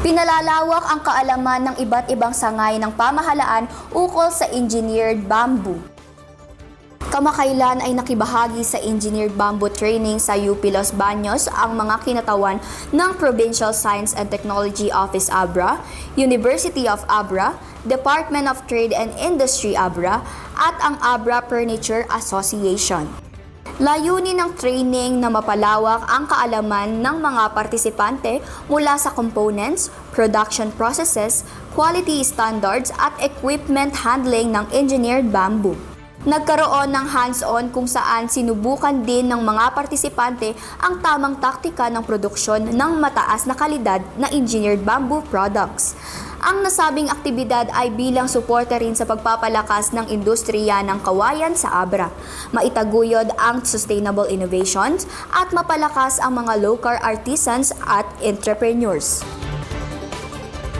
Pinalalawak ang kaalaman ng iba't ibang sangay ng pamahalaan ukol sa engineered bamboo. Kamakailan ay nakibahagi sa engineered bamboo training sa UP Los Baños ang mga kinatawan ng Provincial Science and Technology Office Abra, University of Abra, Department of Trade and Industry Abra, at ang Abra Furniture Association. Layunin ng training na mapalawak ang kaalaman ng mga partisipante mula sa components, production processes, quality standards at equipment handling ng engineered bamboo. Nagkaroon ng hands-on kung saan sinubukan din ng mga partisipante ang tamang taktika ng produksyon ng mataas na kalidad na engineered bamboo products. Ang nasabing aktibidad ay bilang suporte rin sa pagpapalakas ng industriya ng kawayan sa Abra, maitaguyod ang sustainable innovations at mapalakas ang mga local artisans at entrepreneurs.